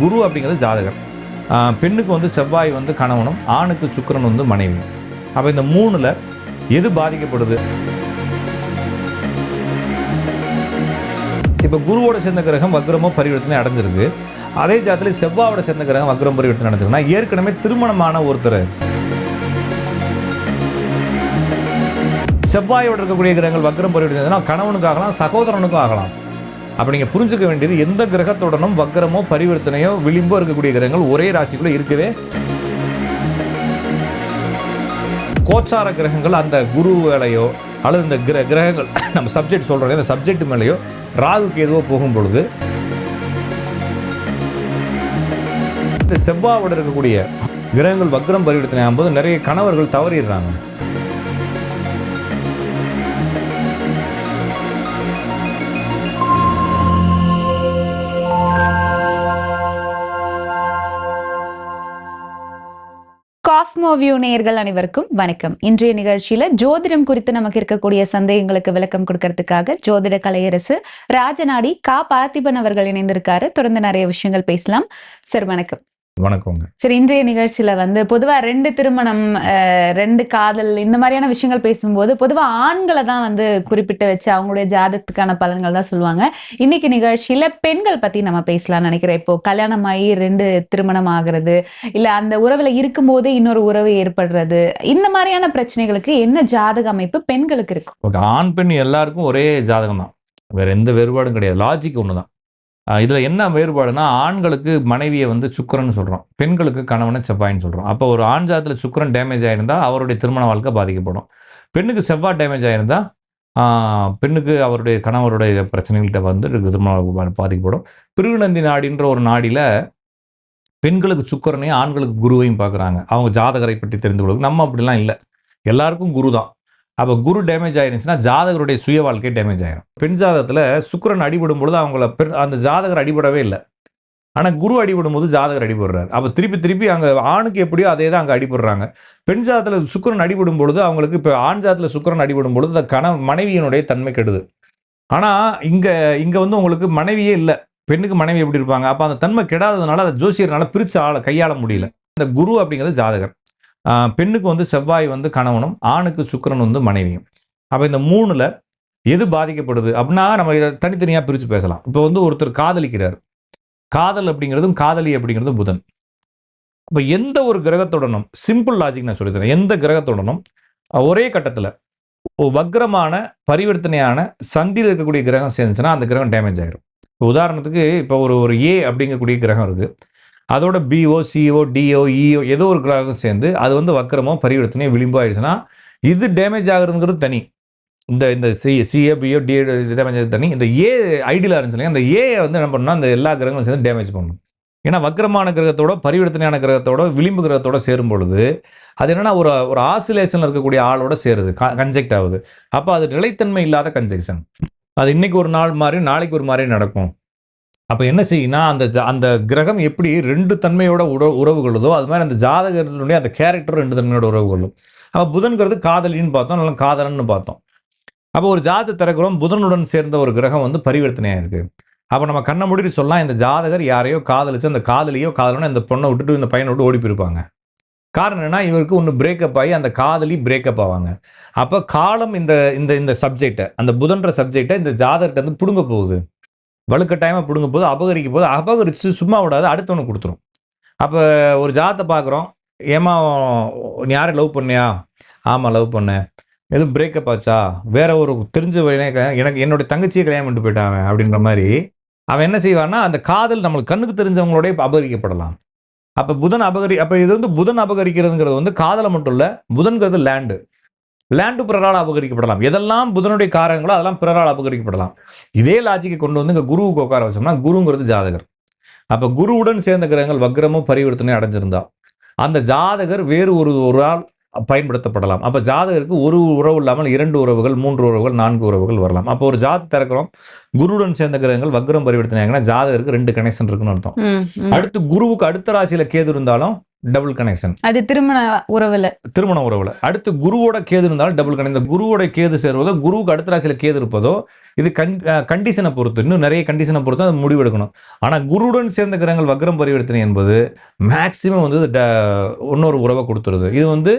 குரு அப்படிங்கிறது ஜாதகர் பெண்ணுக்கு வந்து செவ்வாய் வந்து கணவனும் ஆணுக்கு சுக்கரன் வந்து மனைவி அப்போ இந்த மூணில் எது பாதிக்கப்படுது? இப்போ குருவோட சேர்ந்த கிரகம் வக்ரமோ பரிவர்த்தனை அடைஞ்சிருக்கு. அதே ஜாதத்தில் செவ்வாயோட சேர்ந்த கிரகம் வக்ரம் பரிவர்த்தனை அடைஞ்சிருக்குன்னா ஏற்கனவே திருமணமான ஒருத்தர். செவ்வாயோட இருக்கக்கூடிய கிரகங்கள் வக்ரம் பரிவர்த்தனை கணவனுக்கு ஆகலாம் சகோதரனுக்கும் ஆகலாம். அப்போ நீங்கள் புரிஞ்சுக்க வேண்டியது எந்த கிரகத்துடனும் வக்கரமோ பரிவர்த்தனையோ விளிம்போ இருக்கக்கூடிய கிரகங்கள் ஒரே ராசிக்குள்ளே இருக்கவே கோச்சார கிரகங்கள் அந்த குரு வேலையோ அல்லது இந்த கிர கிரகங்கள் நம்ம சப்ஜெக்ட் சொல்கிறோம் அந்த சப்ஜெக்ட் மேலேயோ ராகுக்கு எதுவோ போகும் பொழுது இந்த செவ்வாவோட இருக்கக்கூடிய கிரகங்கள் வக்ரம் பரிவர்த்தனை ஆகும்போது நிறைய கணவர்கள் தவறிடுறாங்க. காஸ்மோ வியூ நேயர்கள் அனைவருக்கும் வணக்கம். இன்றைய நிகழ்ச்சியில ஜோதிடம் குறித்து நமக்கு இருக்கக்கூடிய சந்தேகங்களுக்கு விளக்கம் கொடுக்கறதுக்காக ஜோதிட கலையரசு ராஜநாடி கா பார்த்திபன் அவர்கள் இணைந்திருக்காரு. தொடர்ந்து நிறைய விஷயங்கள் பேசலாம். சார் வணக்கம். வணக்கங்க. சரி இன்றைய நிகழ்ச்சியில வந்து பொதுவா ரெண்டு திருமணம் ரெண்டு காதல் இந்த மாதிரியான விஷயங்கள் பேசும்போது பொதுவா ஆண்களை தான் வந்து குறிப்பிட்டு வச்சு அவங்களுடைய ஜாதகத்துக்கான பலன்கள் தான் சொல்லுவாங்க. இன்னைக்கு நிகழ்ச்சியில பெண்கள் பத்தி நம்ம பேசலாம்னு நினைக்கிறேன். இப்போ கல்யாணம் ஆகி ரெண்டு திருமணம் ஆகுறது இல்ல அந்த உறவுல இருக்கும்போதே இன்னொரு உறவு ஏற்படுறது இந்த மாதிரியான பிரச்சனைகளுக்கு என்ன ஜாதக அமைப்பு பெண்களுக்கு இருக்கும் ஆண் பெண் எல்லாருக்கும் ஒரே ஜாதகம் தான் வேற எந்த வேறுபாடும் கிடையாது. லாஜிக் ஒன்று தான் இதில் என்ன வேறுபாடுனா ஆண்களுக்கு மனைவியை வந்து சுக்கிரன்னு சொல்கிறோம் பெண்களுக்கு கணவனை செவ்வாய்ன்னு சொல்கிறோம் அப்போ ஒரு ஆண் ஜாதத்தில் சுக்கிரன் டேமேஜ் ஆகியிருந்தால் அவருடைய திருமண வாழ்க்கை பாதிக்கப்படும். பெண்ணுக்கு செவ்வாய் டேமேஜ் ஆகியிருந்தால் பெண்ணுக்கு அவருடைய கணவருடைய பிரச்சனைகள்கிட்ட வந்து திருமண வாழ்க்கை பாதிக்கப்படும். பிருகுநந்தி நாடின்ற ஒரு நாடியில் பெண்களுக்கு சுக்கரனையும் ஆண்களுக்கு குருவையும் பார்க்குறாங்க அவங்க ஜாதகரை பற்றி தெரிந்து கொள்வது நம்ம அப்படிலாம் இல்லை. எல்லாருக்கும் குரு தான் அப்போ குரு டேமேஜ் ஆயிருந்துச்சுன்னா ஜாதகருடைய சுய வாழ்க்கை டேமேஜ் ஆயிரும். பெண் ஜாதகத்தில் சுக்கிரன் அடிபடும் பொழுது அவங்கள பெண் அந்த ஜாதகர் அடிபடவே இல்லை. ஆனால் குரு அடிபடும் போது ஜாதகர் அடிபடுறாரு. அப்போ திருப்பி திருப்பி அங்கே ஆணுக்கு எப்படியோ அதே தான் அங்கே அடிபடுறாங்க. பெண் ஜாதத்தில் சுக்கிரன் அடிபடும் பொழுது அவங்களுக்கு இப்போ ஆண் ஜாதத்தில் சுக்கிரன் அடிபடும் பொழுது அந்த கண மனைவியினுடைய தன்மை கெடுது. ஆனால் இங்கே இங்கே வந்து உங்களுக்கு மனைவியே இல்லை. பெண்ணுக்கு மனைவி எப்படி இருப்பாங்க? அப்போ அந்த தன்மை கெடாததுனால அதை ஜோசியர்னால பிரித்து ஆள கையாள முடியல. இந்த குரு அப்படிங்கிறது ஜாதகர். பெண்ணுக்கு வந்து செவ்வாய் வந்து கணவனும் ஆணுக்கு சுக்கரன் வந்து மனைவியும். அப்போ இந்த மூணில் எது பாதிக்கப்படுது அப்படின்னா நம்ம இதை தனித்தனியாக பிரித்து பேசலாம். இப்போ வந்து ஒருத்தர் காதலிக்கிறார். காதல் அப்படிங்கிறதும் காதலி அப்படிங்கிறதும் புதன். இப்போ எந்த ஒரு கிரகத்துடனும் சிம்பிள் லாஜிக் நான் சொல்லித்தரேன் எந்த கிரகத்துடனும் ஒரே கட்டத்தில் வக்ரமான பரிவர்த்தனையான சந்தியில் இருக்கக்கூடிய கிரகம் சேர்ந்துச்சுன்னா அந்த கிரகம் டேமேஜ் ஆகிடும் இப்போ உதாரணத்துக்கு இப்போ ஒரு ஒரு ஏ அப்படிங்கக்கூடிய கிரகம் இருக்குது அதோட பிஓ சிஓ டிஓ இஓ ஏதோ ஒரு கிரகம் சேர்ந்து அது வந்து வக்கரமோ பரிவர்த்தனையோ விளிம்போ ஆயிடுச்சுன்னா இது டேமேஜ் ஆகுறதுங்கிறது தனி. இந்த இந்த C CA PO D damage ஆகுது தனி. இந்த ஏ ஐடியில் இருந்துச்சுன்னா அந்த ஏ வந்து என்ன பண்ணணும் அந்த எல்லா கிரகங்களும் சேர்ந்து டேமேஜ் பண்ணணும். ஏன்னா வக்கரமான கிரகத்தோட பரிவர்த்தனையான கிரகத்தோட விளிம்பு கிரகத்தோட சேரும் பொழுது அது என்னென்னா ஒரு ஒரு ஆசிலேஷனில் இருக்கக்கூடிய ஆளோட சேருது கன்ஜெக்ட் ஆகுது. அப்போ அது நிலைத்தன்மை இல்லாத கன்ஜெக்ஷன் அது இன்னைக்கு ஒரு நாள் மாதிரி நாளைக்கு ஒரு மாதிரி நடக்கும். அப்போ என்ன செய்யுன்னா அந்த ஜா- அந்த கிரகம் எப்படி ரெண்டு தன்மையோட உட உறவு கொள்ளுதோ அது மாதிரி அந்த ஜாதகத்தினுடைய அந்த கேரக்டர் ரெண்டு தன்மையோட உறவு கொள்ளும் அப்போ புதன்கிறது காதலின்னு பார்த்தோம் நல்லா காதலன்னு பார்த்தோம். அப்போ ஒரு ஜாதகத்தை திறக்கிறோம் புதனுடன் சேர்ந்த ஒரு கிரகம் வந்து பரிவர்த்தனையாக இருக்குது அப்போ நம்ம கண்ணை மூடிட்டு சொல்லலாம் இந்த ஜாதகர் யாரையோ காதலிச்சு அந்த காதலியோ காதலனோ இந்த பொண்ணை விட்டுட்டு இந்த பையனை விட்டு ஓடி போயிருப்பாங்க. காரணம் என்ன இவருக்கு ஒன்று பிரேக்கப் ஆகி அந்த காதலி பிரேக்கப் ஆவாங்க. அப்போ காலம் இந்த இந்த இந்த சப்ஜெக்டை அந்த புதன்ற சப்ஜெக்டை இந்த ஜாதகர்கிட்ட வந்து பிடுங்க போகுது. வலுக்கட்டாயமாக பிடுங்கும் போது அபகரிக்கும் போது அபகரித்து சும்மா விடாது அடுத்தவனுக்கு கொடுத்துரும். அப்போ ஒரு ஜாதத்தை பார்க்குறோம் ஏமா நீ யாரை லவ் பண்ணியா? ஆமாம் லவ் பண்ணேன். எதுவும் பிரேக்கப் ஆச்சா? வேற ஒரு தெரிஞ்ச எனக்கு என்னுடைய தங்கச்சியை கல்யாணம் பண்ணிட்டு போயிட்டான் அப்படின்ற மாதிரி அவன் என்ன செய்வான்னா அந்த காதல் நம்மளுக்கு கண்ணுக்கு தெரிஞ்சவங்களோடய அபகரிக்கப்படலாம். அப்போ புதன் அபகரி அப்போ இது வந்து புதன் அபகரிக்கிறதுங்கிறது வந்து காதலை மட்டும் இல்லை புதன்கிறது லேண்டு லேண்டு பிறரால் அபகரிக்கப்படலாம். எதெல்லாம் புதனுடைய காரங்களோ அதெல்லாம் பிறரால் அபகரிக்கப்படலாம். இதே லாஜிக்கை கொண்டு வந்து இங்கே குருவுக்கு உட்கார வச்சோம்னா குருங்கிறது ஜாதகர். அப்போ குருவுடன் சேர்ந்த கிரகங்கள் வக்ரமும் பரிவர்த்தனை அடைஞ்சிருந்தா அந்த ஜாதகர் வேறு ஒரு ஒரு ஆள் பயன்படுத்தப்படலாம். அப்போ ஜாதகருக்கு ஒரு உறவு இல்லாமல் இரண்டு உறவுகள் மூன்று உறவுகள் நான்கு உறவுகள் வரலாம். அப்போ ஒரு ஜாதி திறக்கிறோம். குருவுடன் சேர்ந்த கிரகங்கள் வக்ரம் பரிவர்த்தனை ஜாதகருக்கு ரெண்டு கனெக்ஷன் இருக்குன்னு அர்த்தம். அடுத்து குருவுக்கு அடுத்த ராசியில கேது இருந்தாலும் டபுள் கனெக்ஷன் அது திருமண உறவுல. திருமண உறவுல. அடுத்து குருவோட கேது இருந்தாலும் டபுள் கனெக்ட் இந்த குருவோட கேது சேருவதோ குருவுக்கு அடுத்த ராசியில கேது இருப்பதோ இது கண் கண்டிஷனை பொறுத்து இன்னும் நிறைய கண்டிஷனை பொறுத்து அது முடிவெடுக்கணும். ஆனால் குருவுடன் சேர்ந்த கிரகங்கள் வக்ரம் பரிவர்த்தனை என்பது மேக்சிமம் வந்து இன்னொரு உறவை கொடுத்துருது. இது வந்து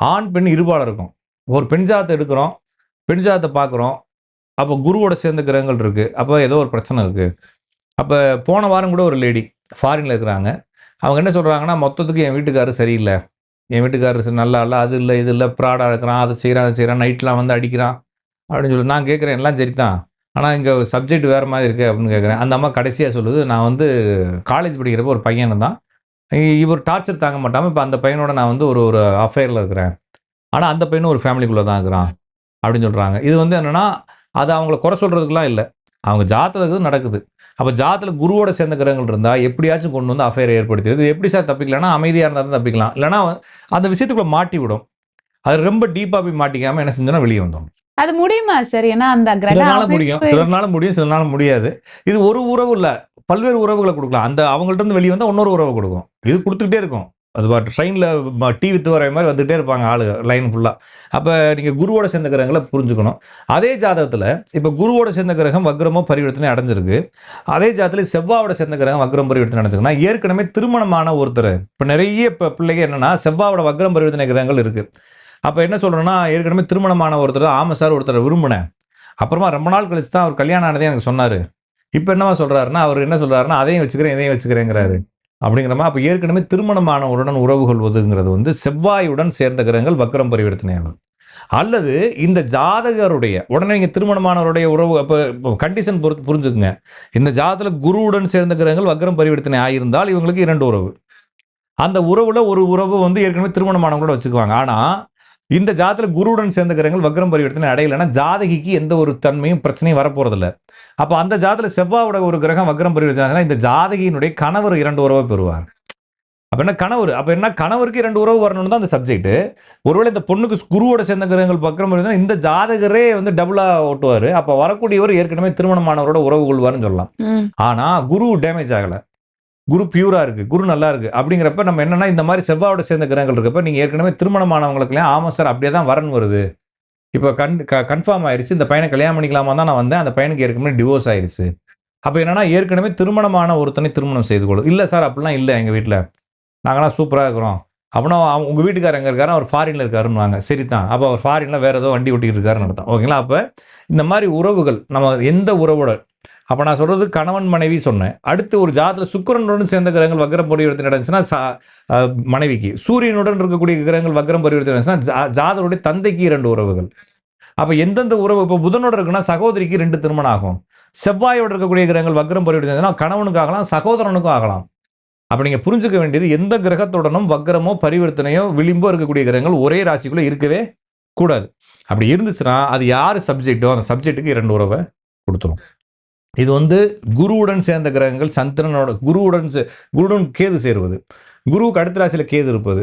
ஆண் பெண் இருபாலர் இருக்கும். ஒரு பெண் ஜாதத்தை எடுக்கிறோம் பெண் ஜாதத்தை பார்க்குறோம் அப்போ குருவோட சேர்ந்த கிரகங்கள் இருக்கு. அப்போ ஏதோ ஒரு பிரச்சனை இருக்கு. அப்போ போன வாரம் கூட ஒரு லேடி ஃபாரின்ல இருக்கிறாங்க. அவங்க என்ன சொல்கிறாங்கன்னா மொத்தத்துக்கு என் வீட்டுக்காரர் சரியில்லை. என் வீட்டுக்காரர் நல்லா இல்லை அது இல்லை இது இல்லை ப்ராடாக இருக்கிறான் அதை செய்கிறான் அதை செய்கிறான் நைட்லாம் வந்து அடிக்கிறான் அப்படின்னு சொல்லி நான் கேட்குறேன் எல்லாம் சரிதான். ஆனால் இங்கே சப்ஜெக்ட் வேறு மாதிரி இருக்குது அப்படின்னு கேட்குறேன். அந்த அம்மா கடைசியாக சொல்லுது நான் வந்து காலேஜ் படிக்கிறப்போ ஒரு பையனை தான். இவர் டார்ச்சர் தாங்க மாட்டாமல் இப்போ அந்த பையனோட நான் வந்து ஒரு ஒரு அஃபேரில் இருக்கிறேன். ஆனால் அந்த பையனும் ஒரு ஃபேமிலிக்குள்ளே தான் இருக்கிறான் அப்படின்னு சொல்கிறாங்க இது வந்து என்னென்னா அது அவங்கள குறை சொல்கிறதுக்குலாம் இல்லை. அவங்க ஜாத்தில் இருக்குது நடக்குது. அப்போ ஜாத்தில் குருவோட சேர்ந்த கிரகங்கள் இருந்தால் எப்படியாச்சும் கொண்டு வந்து அஃபேர் ஏற்படுத்திடுது. இது எப்படி சார் தப்பிக்கலாம்னா அமைதியாக இருந்தால் தான் தப்பிக்கலாம். இல்லைன்னா அந்த விஷயத்துக்குள்ள மாட்டி விடும். அது ரொம்ப டீப்பாக போய் மாட்டிக்காமல் என்ன செஞ்சோன்னா வெளியே வந்தோம் அது முடியுமா சார் ஏன்னா அந்த கிரக சிலர்னால முடியும். சிலர்னால முடியும் சிலர்னால முடியாது. இது ஒரு உறவு இல்ல. பல்வேறு உறவுகளை கொடுக்கலாம். அந்த அவங்கள்ட்ட இருந்து வெளியே வந்தா இன்னொரு உறவை கொடுக்கும். இது கொடுத்துக்கிட்டே இருக்கும். அது ட்ரெயினில் டீ வித்து வர மாதிரி வந்துகிட்டே இருப்பாங்க ஆளுங்க லைன் ஃபுல்லாக அப்போ நீங்கள் குருவோட சேர்ந்த கிரகங்களை புரிஞ்சுக்கணும். அதே ஜாதகத்தில் இப்போ குருவோட சேர்ந்த கிரகம் வக்ரமோ பரிவர்த்தனை அடைஞ்சிருக்கு. அதே ஜாதகத்தில் செவ்வாவோட சேர்ந்த கிரகம் வக்ரம் பரிவர்த்தனை அடைஞ்சிருக்குன்னா ஏற்கனவே திருமணமான ஒருத்தர். இப்போ நிறைய இப்போ பிள்ளைங்க என்னென்னா செவ்வாவோட வக்ரம் பரிவர்த்தனை கிரகங்கள் இருக்குது அப்போ என்ன சொல்கிறேன்னா ஏற்கனவே திருமணமான ஒருத்தர் ஆமாம் சார் ஒருத்தரை விரும்பினேன். அப்புறமா ரொம்ப நாள் கழிச்சு தான் அவர் கல்யாணம் ஆனதே எனக்கு சொன்னார். இப்போ என்னவா சொல்கிறாருன்னா அவர் என்ன சொல்கிறாருன்னா அதையும் வச்சுக்கிறேன் இதையும் வச்சுக்கிறேங்கிறாரு. அப்படிங்கிறமா அப்போ ஏற்கனவே திருமணமானவருடன் உறவு கொள்வதுங்கிறது வந்து செவ்வாயுடன் சேர்ந்த கிரகங்கள் வக்கரம் பரிவர்த்தனையாகும் அல்லது இந்த ஜாதகருடைய உடனே நீங்கள் திருமணமானவருடைய உறவு அப்போ கண்டிஷன் பொறுத்து புரிஞ்சுக்குங்க. இந்த ஜாதகத்தில் குருவுடன் சேர்ந்த கிரகங்கள் வக்கரம் பரிவர்த்தனை ஆகியிருந்தால் இவங்களுக்கு இரண்டு உறவு. அந்த உறவில் ஒரு உறவு வந்து ஏற்கனவே திருமணமானவங்களோட வச்சுக்குவாங்க. ஆனால் இந்த ஜாதத்துல குருவுடன் சேர்ந்த கிரகங்கள் வக்ரம் பரிவர்த்தனை அடையலைன்னா ஜாதகிக்கு எந்த ஒரு தன்மையும் பிரச்சனையும் வரப்போறதில்ல. அப்போ அந்த ஜாதத்துல செவ்வாவோட ஒரு கிரகம் வக்ரம் பரிவர்த்தனை இந்த ஜாதகியினுடைய கணவர் இரண்டு உறவை பெறுவார். அப்ப என்ன கணவர்? அப்ப என்ன கணவருக்கு இரண்டு உறவு வரணும்னு தான் அந்த சப்ஜெக்ட் ஒருவேளை இந்த பொண்ணுக்கு குருவோட சேர்ந்த கிரகங்கள் வக்ரம் பரிவர்த்தனை இந்த ஜாதகரே வந்து டபுளா ஓட்டுவாரு. அப்ப வரக்கூடியவர் ஏற்கனவே திருமணமானவரோட உறவு கொள்வார்னு சொல்லலாம். ம். ஆனா குரு டேமேஜ் ஆகல. குரு பியூரா இருக்கு குரு நல்லா இருக்கு. அப்படிங்கிறப்ப நம்ம என்னன்னா இந்த மாதிரி செவ்வாயோட சேர்ந்த கிரகங்கள் இருக்கப்ப நீங்க ஏற்கனவே திருமணமானவங்களுக்குலாம் ஆமாம் சார் அப்படியே தான் வரன் வருது. இப்போ கன் கன்ஃபார்ம் ஆயிடுச்சு இந்த பையனை கல்யாணம் பண்ணிக்கலாமா தான் நான் வந்தேன் அந்த பையனுக்கு ஏற்கனவே டிவோர்ஸ் ஆயிடுச்சு அப்போ என்னன்னா ஏற்கனவே திருமணமான ஒருத்தனை திருமணம் செய்து கொள்ளும் இல்லை சார் அப்படிலாம் இல்லை எங்கள் வீட்டில் நாங்களாம் சூப்பராக இருக்கிறோம். அப்படின்னா அவங்க உங்கள் வீட்டுக்காரர் எங்கே இருக்காரு அவர் ஃபாரினில் இருக்காருன்னு சரி தான் அப்போ அவர் ஃபாரினில் வேறு ஏதோ வண்டி ஓட்டிகிட்டு இருக்காருன்னு அர்த்தம். ஓகேங்களா? அப்போ இந்த மாதிரி உறவுகள் நம்ம எந்த உறவோட அப்போ நான் சொல்கிறது கணவன் மனைவி சொன்னேன். அடுத்து ஒரு ஜாதத்தில் சுக்கிரனுடன் சேர்ந்த கிரகங்கள் வக்ரம் பரிவர்த்தனை நடந்துச்சுன்னா சா- மனைவிக்கு. சூரியனுடன் இருக்கக்கூடிய கிரகங்கள் வக்ரம் பரிவர்த்தனை நடந்துச்சுன்னா ஜா- ஜாதருடைய தந்தைக்கு இரண்டு உறவுகள். அப்போ எந்தெந்த உறவு இப்போ புதனோட இருக்குன்னா சகோதரிக்கு ரெண்டு திருமணம் ஆகும். செவ்வாயோட இருக்கக்கூடிய கிரகங்கள் வக்ரம் பரிவர்த்தனை கணவனுக்கு ஆகலாம் சகோதரனுக்கும் ஆகலாம். அப்போ நீங்கள் புரிஞ்சுக்க வேண்டியது எந்த கிரகத்துடனும் வக்ரமோ பரிவர்த்தனையோ விளிம்போ இருக்கக்கூடிய கிரகங்கள் ஒரே ராசிக்குள்ளே இருக்கவே கூடாது. அப்படி இருந்துச்சுன்னா அது யார் சப்ஜெக்டோ அந்த சப்ஜெக்ட்டுக்கு இரண்டு உறவை கொடுத்துரும். இது வந்து குருவுடன் சேர்ந்த கிரகங்கள் சந்திரனோட குருவுடன் சே- கேது சேருவது குருவுக்கு அடுத்த ராசியில் கேது இருப்பது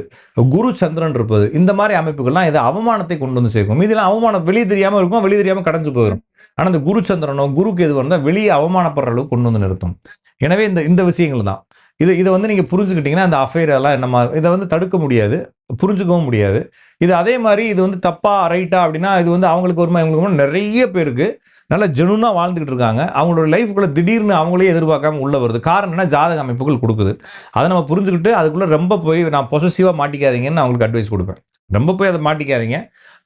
குரு சந்திரன் இருப்பது இந்த மாதிரி அமைப்புகள்லாம் இது அவமானத்தை கொண்டு வந்து சேர்க்கும். இதெல்லாம் அவமானம் வெளியே தெரியாமல் இருக்கும் வெளியே தெரியாமல் கடைஞ்சு போயிடும் ஆனால் இந்த குரு சந்திரனோ குரு கேது வந்தால் வெளியே அவமானப்படுற அளவுக்கு கொண்டு வந்து நிறுத்தும். எனவே இந்த இந்த விஷயங்கள் தான். இது இதை வந்து நீங்கள் புரிஞ்சுக்கிட்டீங்கன்னா அந்த affair எல்லாம் நம்ம இதை வந்து தடுக்க முடியாது புரிஞ்சுக்கவும் முடியாது. இது அதே மாதிரி இது வந்து தப்பா ரைட்டா அப்படின்னா இது வந்து அவங்களுக்கு ஒரு இவங்களுக்கு நிறைய பேருக்கு நல்ல ஜெனுனாக வாழ்ந்துக்கிட்டு இருக்காங்க. அவங்களோட லைஃப்குள்ளே திடீர்னு அவங்களே எதிர்பார்க்காம உள்ளே வருது. காரணம் என்ன ஜாதக அமைப்புகள் கொடுக்குது. அதை நம்ம புரிஞ்சுக்கிட்டு அதுக்குள்ளே ரொம்ப போய் நான் பொசசிவாக மாட்டிக்காதீங்கன்னு நான் அவங்களுக்கு அட்வைஸ் கொடுப்பேன். ரொம்ப போய் அதை மாட்டிக்காதீங்க.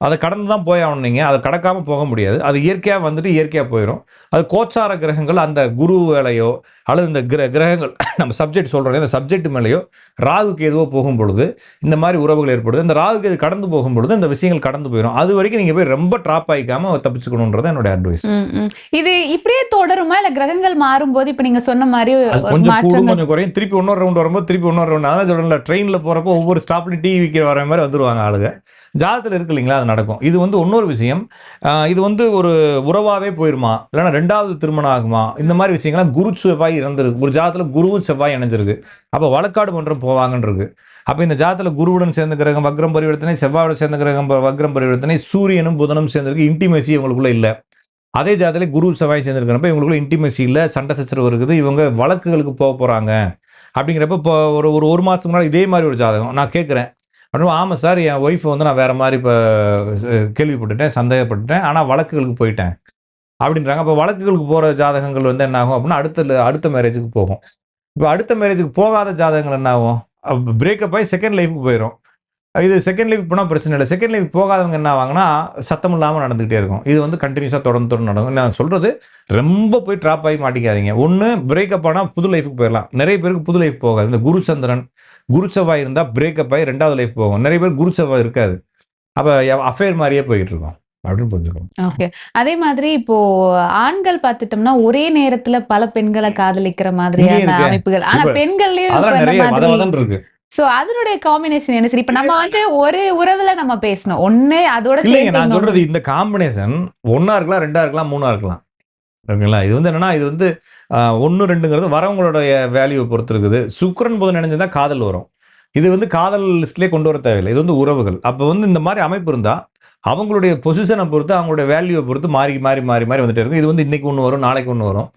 அதை கடந்து தான் போய் ஆகணும் நீங்கள் அதை கடக்காம போக முடியாது. அது இயற்கையாக வந்துட்டு இயற்கையாக போயிடும் அது கோச்சார கிரகங்கள் அந்த குரு வேலையோ அல்லது இந்த கிர கிரகங்கள் நம்ம சப்ஜெக்ட் சொல்கிறோம் இந்த சப்ஜெக்ட் மேலேயோ ராகுக்கு எதுவோ போகும் பொழுது இந்த மாதிரி உறவுகள் ஏற்படுது. இந்த ராகுக்கு இது கடந்து போகும் பொழுது இந்த விஷயங்கள் கடந்து போயிடும் அது வரைக்கும் நீங்கள் போய் ரொம்ப ட்ராப் ஆகிக்காம தப்பிச்சுக்கணுன்றது என்னோட அட்வைஸ். இது இப்படியே தொடருமா? இல்ல கிரகங்கள் மாறும்போது இப்ப நீங்க சொன்ன மாதிரி கொஞ்சம் கூடும் கொஞ்சம் குறையும். திருப்பி இன்னொரு ரவுண்ட் வரும்போது திருப்பி இன்னொரு ரவுண்ட் அதான் சொல்லல ட்ரெயினில் போகிறப்போ ஒவ்வொரு ஸ்டாப்லையும் டீ விற்கிற வர மாதிரி வந்துருவாங்க ஆளுங்க. ஜாதத்தில் இருக்கு இல்லைங்களா அது நடக்கும். இது வந்து இன்னொரு விஷயம். இது வந்து ஒரு உறவாகவே போயிருமா? இல்லைன்னா ரெண்டாவது திருமணம் ஆகுமா? இந்த மாதிரி விஷயங்கள்லாம் குரு செவ்வாய் இறந்துருக்கு ஒரு ஜாதத்தில் குருவும் செவ்வாய் இணைஞ்சிருக்கு. அப்போ வழக்காடு மன்றம் போவாங்கன்னு இருக்கு அப்போ இந்த ஜாதத்தில் குருவுடன் சேர்ந்த கிரகம் வக்ரம் பரிவர்த்தனை செவ்வாயோட சேர்ந்த கிரகம் வக்ரம் பரிவர்த்தனை சூரியனும் புதனும் சேர்ந்திருக்கு. இன்டிமேசி இவங்களுக்குள்ள இல்லை. அதே ஜாதத்தில் குரு செவ்வாய் சேர்ந்துருக்கிறப்ப இவங்களுக்குள்ள இன்டிமேசி இல்லை சண்டை சச்சரவு இருக்குது இவங்க வழக்குகளுக்கு போக போகிறாங்க அப்படிங்கிறப்ப இப்போ ஒரு ஒரு ஒரு மாதத்துக்கு முன்னாடி இதே மாதிரி ஒரு ஜாதகம். நான் கேட்குறேன் அப்படின்னு ஆமாம் சார் என் ஒய்ஃபை வந்து நான் வேறு மாதிரி இப்போ கேள்விப்பட்டுட்டேன் சந்தேகப்பட்டுட்டேன். ஆனால் வழக்குகளுக்கு போயிட்டேன். அப்படின்றாங்க. அப்போ வழக்குகளுக்கு போகிற ஜாதகங்கள் வந்து என்ன ஆகும் அப்படின்னா அடுத்த அடுத்த மேரேஜுக்கு போகும். இப்போ அடுத்த மேரேஜுக்கு போகாத ஜாதகங்கள் என்ன ஆகும்? பிரேக்கப் ஆகி செகண்ட் லைஃபுக்கு போயிடும் இது செகண்ட் லைஃப் போனால் பிரச்சனை இல்லை. செகண்ட் லைஃப் போகாதவங்க என்ன ஆவாங்கன்னா சத்தம் இல்லாமல் நடந்துகிட்டே இருக்கும். இது வந்து கண்டினியூஸாக தொடர்ந்து தொடர்ந்து நடக்கும். நான் சொல்கிறது ரொம்ப போய் ட்ராப் ஆகி மாட்டிக்காதீங்க. ஒன்று பிரேக்கப் ஆனால் புது லைஃபுக்கு போயிடலாம் நிறைய பேருக்கு புது லைஃப் போகாது. இந்த குருச்சந்திரன் குரு செவ்வாய் இருந்தால் பிரேக்கப் ஆகி ரெண்டாவது லைஃப் போகும். நிறைய பேர் குரு செவ்வாய் இருக்காது. அப்போ அஃபேர் மாதிரியே போயிட்டு இருக்கோம். அப்படின்னு புரிஞ்சுக்கணும். ஓகே அதே மாதிரி இப்போ ஆண்கள் பார்த்துட்டோம்னா ஒரே நேரத்துல பல பெண்களை காதலிக்கிற மாதிரியான. அமைப்புகள். ஆனா பெண்கள்லயும் இருக்கு. சோ அதனுடைய காம்பினேஷன் என்ன சரி? இப்ப நம்ம வந்து ஒரு உறவுல நம்ம பேசணும். ஒண்ணு அதோட நான். சொல்றது இந்த காம்பினேஷன் ஒண்ணா இருக்கலாம் ரெண்டா இருக்கலாம் மூணா இருக்கலாம். ஓகேங்களா? இது வந்து என்னென்னா இது வந்து ஒன்று ரெண்டுங்கிறது வரவங்களுடைய வேல்யூவை பொறுத்து இருக்குது சுக்கரன் புதன் இணைஞ்சதா காதல் வரும். இது வந்து காதல் லிஸ்ட்லேயே கொண்டு வர தேவையில்லை. இது வந்து உறவுகள். அப்போ வந்து இந்த மாதிரி அமைப்பு இருந்தால் அவங்களுடைய பொசிஷனை பொறுத்து அவங்களுடைய வேல்யூவை பொறுத்து மாறி மாறி மாறி மாறி வந்துட்டு இருக்கும். இது வந்து இன்றைக்கி ஒன்று வரும் நாளைக்கு ஒன்று வரும்.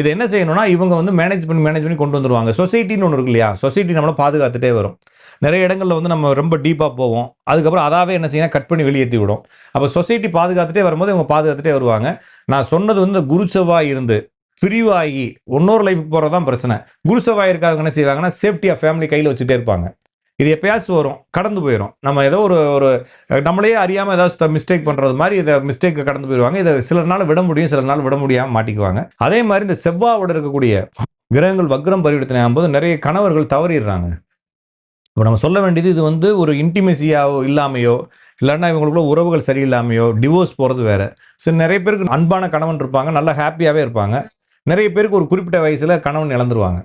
இது என்ன செய்யணும்னா இவங்க வந்து மேனேஜ் பண்ணி மேனேஜ் பண்ணி கொண்டு வந்துருவாங்க. சொசைட்டின்னு ஒன்று இருக்கு இல்லையா? சொசைட்டி நம்மளை பாதுகாத்துட்டே வரும். நிறைய இடங்களில் வந்து நம்ம ரொம்ப டீப்பாக போவோம். அதுக்கப்புறம் அதாவே என்ன செய்யணும் கட் பண்ணி வெளியேற்றி விடும். அப்போ சொசைட்டி பாதுகாத்துட்டே வரும்போது இவங்க பாதுகாத்துட்டே வருவாங்க. நான் சொன்னது வந்து குரு செவ்வாய் இருந்து பிரிவாகி இன்னொரு லைஃபுக்கு போகிறது தான் பிரச்சனை. குரு செவ்வாய் இருக்காங்க என்ன செய்வாங்கன்னா சேஃப்டியாக ஃபேமிலி கையில் வச்சுட்டே இருப்பாங்க. இது எப்பயாச்சும் வரும் கடந்து போயிடும் நம்ம ஏதோ ஒரு ஒரு நம்மளே அறியாமல் ஏதாவது மிஸ்டேக் பண்ணுறது மாதிரி இதை மிஸ்டேக்கை கடந்து போயிடுவாங்க. இதை சில நாள் விட முடியும் சில நாள் விட முடியாமல் மாட்டிக்குவாங்க. அதே மாதிரி இந்த செவ்வாவோட இருக்கக்கூடிய கிரகங்கள் வக்ரம் பரிவர்த்தனை ஆகும்போது நிறைய கணவர்கள் தவறிடுறாங்க. இப்போ நம்ம சொல்ல வேண்டியது இது வந்து ஒரு இன்டிமெசியாவோ இல்லாமையோ இல்லைன்னா இவங்களுக்குள்ள உறவுகள் சரியில்லாமையோ டிவோர்ஸ் போகிறது வேறு. சரி நிறைய பேருக்கு அன்பான கணவன் இருப்பாங்க நல்லா ஹாப்பியாகவே இருப்பாங்க. நிறைய பேருக்கு ஒரு குறிப்பிட்ட வயசில் கணவன் இழந்துருவாங்க.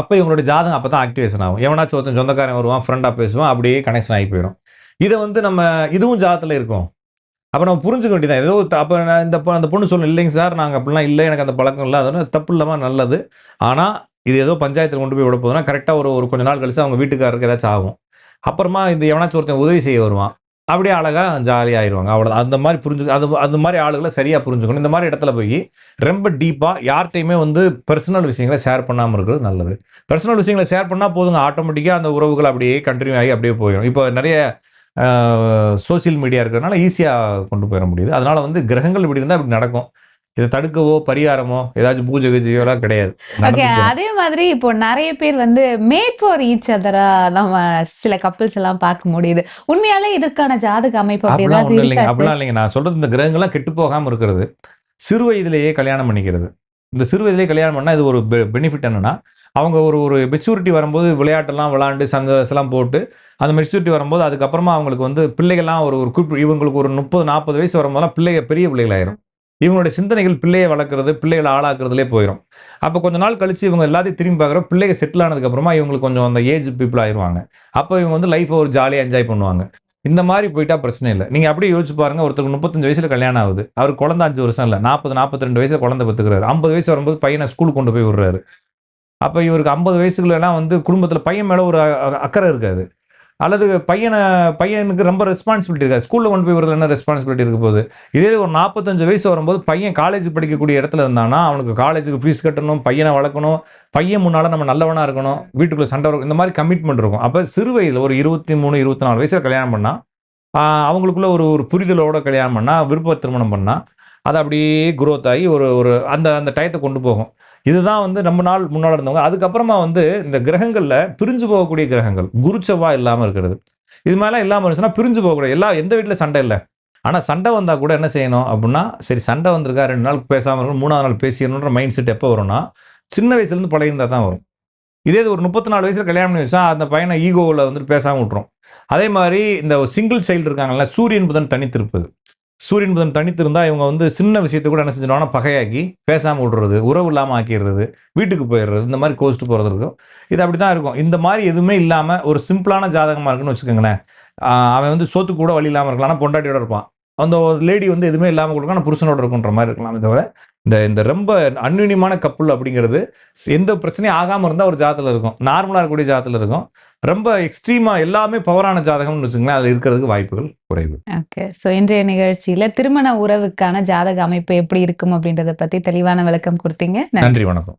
அப்போ இவங்களோட ஜாதகம் அப்போ தான் ஆக்டிவேஷன் ஆகும். எவனாச்சும் ஒருத்தன் சொந்தக்காரன் வருவான் ஃப்ரெண்டாக பேசுவான் அப்படியே கனெக்ஷன் ஆகி போயிடும். இதை வந்து நம்ம இதுவும் ஜாதத்தில் இருக்கும். அப்போ நம்ம புரிஞ்சுக்க வேண்டியதான் ஏதோ அப்போ நான் இந்த அந்த பொண்ணு சொல்லணும் இல்லைங்க சார் நாங்கள் அப்படிலாம் இல்லை எனக்கு அந்த பழக்கம் இல்லை. அதனால தப்பு இல்லாமல் நல்லது. ஆனால் இது ஏதோ பஞ்சாயத்தில் கொண்டு போய் விட போதுன்னா கரெக்டாக ஒரு ஒரு கொஞ்ச நாள் கழிச்சு அவங்க வீட்டுக்காரருக்கு ஏதாச்சும் ஆகும். அப்புறமா இந்த எவனாச்சும் ஒருத்தன் உதவி செய்ய வருவான். அப்படியே அழகாக ஜாலியாக ஆயிடுவாங்க அவ்வளோ அந்த மாதிரி புரிஞ்சு அது அந்த மாதிரி ஆளுகளை சரியாக புரிஞ்சுக்கணும். இந்த மாதிரி இடத்துல போய் ரொம்ப டீப்பாக யார்கிட்டையுமே வந்து பர்சனல் விஷயங்களை ஷேர் பண்ணாமல் இருக்கிறது நல்லது. பர்சனல் விஷயங்களை ஷேர் பண்ணால் போதுங்க. ஆட்டோமேட்டிக்காக அந்த உறவுகள் அப்படியே கண்டினியூ ஆகி அப்படியே போயிடும். இப்போ நிறைய சோஷியல் மீடியா இருக்கிறதுனால ஈஸியாக கொண்டு போயிட முடியுது. அதனால் வந்து கிரகங்கள் இப்படி இருந்தால் இப்படி நடக்கும். இதை தடுக்கவோ பரிகாரமோ ஏதாச்சும் பூஜை கீஜையோ எல்லாம் கிடையாது. ஓகே போகும். அதே மாதிரி இப்போ நிறைய பேர் வந்து மேட் ஃபார் ஈச் அதரா நம்ம சில கப்பிள்ஸ் எல்லாம் பார்க்க முடியுது. உண்மையாலே இதற்கான ஜாதக அமைப்பு அப்படி அப்படிலாம் இல்லைங்க. அப்படிலாம் இல்லைங்க. நான் சொல்றது இந்த கிரகங்கள்லாம் கெட்டு போகாமல் இருக்கிறது. சிறு வயதிலேயே கல்யாணம் பண்ணிக்கிறது. இந்த சிறு வயதிலேயே கல்யாணம் பண்ணால் இது ஒரு பெனிஃபிட் என்னன்னா அவங்க ஒரு ஒரு மெச்சூரிட்டி வரும்போது விளையாட்டெல்லாம் விளாண்டு சந்தோஷம்லாம் போட்டு அந்த மெச்சூரிட்டி வரும்போது அதுக்கப்புறமா அவங்களுக்கு வந்து பிள்ளைகள்லாம் ஒரு ஒரு குறிப்பிட்ட இவங்களுக்கு ஒரு முப்பது நாற்பது வயசு வரும்போதெல்லாம் பிள்ளைங்க பெரிய பிள்ளைகள் ஆயிரும் இவங்களுடைய சிந்தனைகள் பிள்ளையை வளர்க்குறது பிள்ளைகளை ஆளாக்குறதுலே போயிடும் அப்போ கொஞ்ச நாள் கழித்து இவங்க எல்லாத்தையும் திரும்பி பார்க்குற பிள்ளைங்க செட்டில் ஆனதுக்கப்புறமா இவங்களுக்கு கொஞ்சம் அந்த ஏஜ் பீப்புள் ஆயிடுவாங்க அப்போ இவங்க வந்து லைஃப்பை ஒரு ஜாலியாக என்ஜாய் பண்ணுவாங்க. இந்த மாதிரி போயிட்டா பிரச்சனை இல்லை. நீங்கள் அப்படியே யோசிச்சு பாருங்க ஒருத்தருக்கு முப்பத்தஞ்சு வயசில் கல்யாணம் ஆகுது. அவர் குழந்தை அஞ்சு வருஷம் இல்லை நாற்பது நாற்பத்தி ரெண்டு வயசில் குழந்தை பெற்றுக்கிறாரு ஐம்பது வயசு வரும்போது பையனை ஸ்கூலுக்கு கொண்டு போய் விடுறாரு. அப்போ இவருக்கு ஐம்பது வயசுக்குள்ளெல்லாம் வந்து குடும்பத்தில் பையன் மேலே ஒரு அக்கறை இருக்காது. அல்லது பையனை பையனுக்கு ரொம்ப ரெஸ்பான்சிபிலிட்டி இருக்காது. ஸ்கூலில் கொண்டு போய் விடுறது என்ன ரெஸ்பான்சிபிலிட்டி இருக்க போகுது? இதே ஒரு நாற்பத்தஞ்சு வயசு வரும்போது பையன் காலேஜ் படிக்கக்கூடிய இடத்துல இருந்தானா அவனுக்கு காலேஜுக்கு ஃபீஸ் கட்டணும் பையனை வளர்க்கணும் பையன் முன்னால் நம்ம நல்லவனாக இருக்கணும் வீட்டுக்குள்ளே சண்டை வரும் இந்த மாதிரி கமிட்மெண்ட் இருக்கும். அப்போ சிறு வயதில் ஒரு இருபத்தி மூணு இருபத்தி நாலு வயசில் கல்யாணம் பண்ணால் அவங்களுக்குள்ள ஒரு ஒரு புரிதலோட கல்யாணம் பண்ணால் விருப்ப திருமணம் பண்ணால் அது அப்படியே குரோத் ஆகி ஒரு ஒரு அந்த அந்த டயத்தை கொண்டு போகும். இதுதான் வந்து நம்ம நாள் முன்னால் இருந்தவங்க. அதுக்கப்புறமா வந்து இந்த கிரகங்களில் பிரிஞ்சு போகக்கூடிய கிரகங்கள். குருச்சவா இல்லாமல் இருக்கிறது. இது மாதிரிலாம் இல்லாமல் இருந்துச்சுன்னா பிரிஞ்சு போகக்கூடாது. எல்லா எந்த வீட்டில் சண்டை இல்லை. ஆனால் சண்டை வந்தால் கூட என்ன செய்யணும் அப்படின்னா சரி சண்டை வந்திருக்கா ரெண்டு நாள் பேசாமல் இருக்கணும் மூணாவது நாள் பேசிடணுன்ற மைண்ட் செட் எப்போ வரும்னா சின்ன வயசுலேருந்து பழகிருந்தால் தான் வரும். இதே இது ஒரு முப்பத்தி நாலு வயசில் கல்யாணம் பண்ணி வச்சா அந்த பையனை ஈகோவில் வந்துட்டு பேசாமல் விட்டுரும். அதே மாதிரி இந்த சிங்கிள் சைல்டு இருக்காங்கல்ல சூரியன் புதன் தனித்திருப்பது. சூரியன் புதன் தனித்திருந்தா இவங்க வந்து சின்ன விஷயத்தை கூட என்ன செஞ்சிடுவாங்கன்னா பகையாக்கி பேசாமல் விடுறது உறவு இல்லாமல் ஆக்கிடுறது வீட்டுக்கு போயிடுறது இந்த மாதிரி கோஸ்ட்டு போகிறது இருக்கும். இது அப்படி தான் இருக்கும். இந்த மாதிரி எதுவுமே இல்லாமல் ஒரு சிம்பிளான ஜாதகமாக இருக்குன்னு வச்சுக்கோங்களேன். அவன் வந்து சொத்து கூட வழி இல்லாமல் இருக்கலாம். ஆனால் பொண்டாட்டியோட இருப்பான். அந்த லேடி வந்து எதுவுமே இல்லாமல் கொடுக்கும் ஆனால் புருஷனோட இருக்குன்ற மாதிரி இருக்கலாமே. தவிர இந்த இந்த ரொம்ப அந்யுன்யமான கப்புள் அப்படிங்கிறது எந்த பிரச்சனையும் ஆகாமல் இருந்தால் ஒரு ஜாதத்தில் இருக்கும். நார்மலாக இருக்கக்கூடிய ஜாதத்தில் இருக்கும். ரொம்ப எக்ஸ்ட்ரீமாக எல்லாமே பவரான ஜாதகம்னு வச்சுங்களேன் அதில் இருக்கிறதுக்கு வாய்ப்புகள் குறைவு. ஓகே ஸோ இன்றைய நிகழ்ச்சியில திருமண உறவுக்கான ஜாதக அமைப்பு எப்படி இருக்கும் அப்படின்றத பத்தி தெளிவான விளக்கம் கொடுத்தீங்க. நன்றி வணக்கம்.